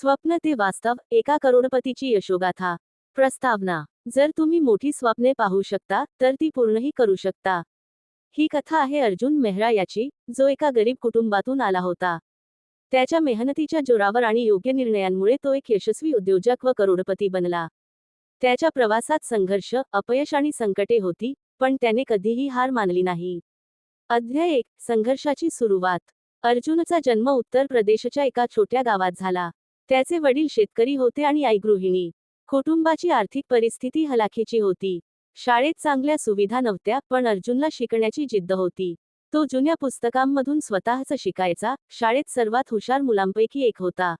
स्वप्न ते वास्तव एका करोडपतीची यशोगाथा. प्रस्तावना. जर तुम्ही मोठी स्वप्ने पाहू शकता तर ती पूर्णही करू शकता. ही कथा आहे अर्जुन मेहरा याची जो एका गरीब कुटुंबातून आला होता. त्याच्या मेहनतीच्या जोरावर आणि योग्य निर्णयांमुळे तो एक यशस्वी उद्योजक व करोडपती बनला. त्याच्या प्रवासात संघर्ष अपयश आणि संकटे होती पण त्याने कधीही हार मानली नाही. अध्याय एक. संघर्षाची सुरुवात. अर्जुनचा जन्म उत्तर प्रदेशच्या एका छोट्या गावात झाला. त्याचे वडील शेतकरी होते आणि आई गृहिणी कुटुंबाची आर्थिक परिस्थिती हलाखीची होती. शाळेत चांगल्या सुविधा नव्हत्या पण अर्जुनला शिकण्याची जिद्द होती. तो जुन्या पुस्तकांमधून स्वतःच शिकायचा शाळेत सर्वात हुशार मुलांपैकी एक होता.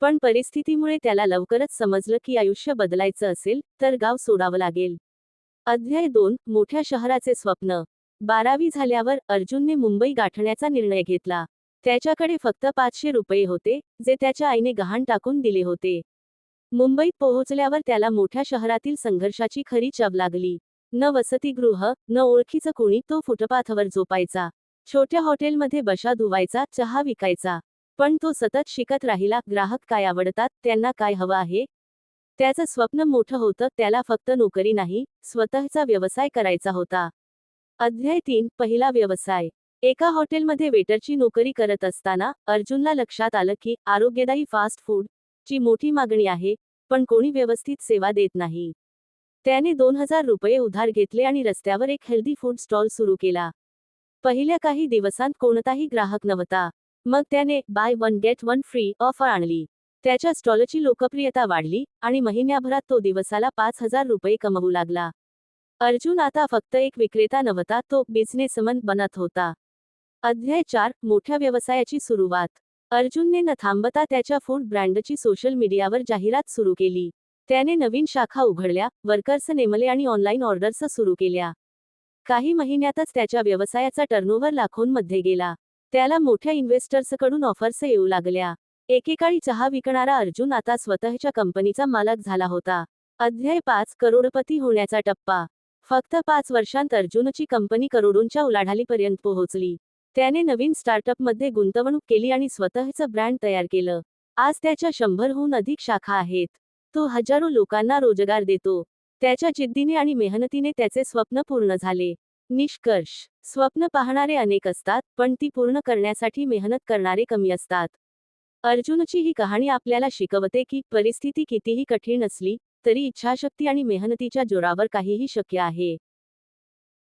पण परिस्थितीमुळे त्याला लवकरच समजलं की आयुष्य बदलायचं असेल तर गाव सोडावं लागेल. अध्याय दोन मोठ्या शहराचे स्वप्न. बारावी झाल्यावर अर्जुनने मुंबई गाठण्याचा निर्णय घेतला. त्याच्याकडे फक्त पाचशे रुपये होते जे त्याच्या आईने गहाण टाकून दिले होते. मुंबईत पोहोचल्यावर त्याला मोठ्या शहरातील संघर्षाची खरी चव लागली. न वसतिगृह न ओळखीचं कोणी तो फुटपाथवर झोपायचा. छोट्या हॉटेलमध्ये बशा धुवायचा चहा विकायचा. पण तो सतत शिकत राहिला ग्राहक काय आवडतात त्यांना काय हवं आहे? त्याचं स्वप्न मोठं होतं त्याला फक्त नोकरी नाही स्वतःचा व्यवसाय करायचा होता. अध्याय तीन पहिला व्यवसाय. एका हॉटेलमध्ये वेटरची नोकरी करत असताना अर्जुनला लक्षात आलं की आरोग्यदायी फास्ट फूड ची मोठी मागणी आहे पण कोणी व्यवस्थित सेवा देत नाही. त्याने दोन हजार रुपये उधार घेतले आणि रस्त्यावर एक हेल्दी फूड स्टॉल सुरू केला. पहिल्या काही दिवसांत कोणताही ग्राहक नव्हता. मग त्याने buy one get one free offer आणली. त्याच्या स्टॉलची लोकप्रियता वाढली आणि महिन्याभरात तो दिवसाला पाच हजार रुपये कमवू लागला. अर्जुन आता फक्त एक विक्रेता नव्हता तो बिझनेसमन बनत होता. अध्याय चार मोठ्या व्यवसायाची सुरुवात. अर्जुनने न थांबता त्याच्या फूड ब्रँडची सोशल मीडियावर जाहिरात सुरू केली. त्याने नवीन शाखा उघडल्या वर्कर्स नेमले आणि ऑनलाईन ऑर्डर्स सुरू केल्या. काही महिन्यातच त्याच्या व्यवसायाचा टर्नओव्हर लाखोंमध्ये गेला. त्याला मोठ्या इन्व्हेस्टर्सकडून ऑफर्स येऊ लागल्या. एकेकाळी चहा विकणारा अर्जुन आता स्वतःच्या कंपनीचा मालक झाला होता. अध्याय पाच करोडपती होण्याचा टप्पा. फक्त पाच वर्षांत अर्जुनची कंपनी करोडोंच्या उलाढालीपर्यंत पोहोचली. त्याने नवीन स्टार्टअपमध्ये गुंतवणूक केली आणि स्वतःचं ब्रँड तयार केलं. आज त्याच्या शंभरहून अधिक शाखा आहेत. तो हजारो लोकांना रोजगार देतो. त्याच्या जिद्दीने आणि मेहनतीने त्याचे स्वप्न पूर्ण झाले. निष्कर्ष. स्वप्न पाहणारे अनेक असतात पण ती पूर्ण करण्यासाठी मेहनत करणारे कमी असतात. अर्जुनची ही कहाणी आपल्याला शिकवते की परिस्थिती कितीही कठीण असली तरी इच्छाशक्ती आणि मेहनतीच्या जोरावर काहीही शक्य आहे.